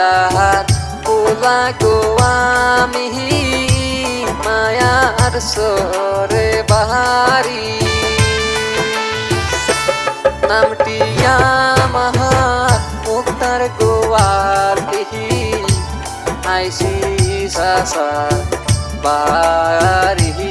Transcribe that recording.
লাহার OLA গো আমি মায়ার সরে বাহারি। নামটি আমার মুক্তার গোয়ালিহি আইসি সাসা বাহারিহি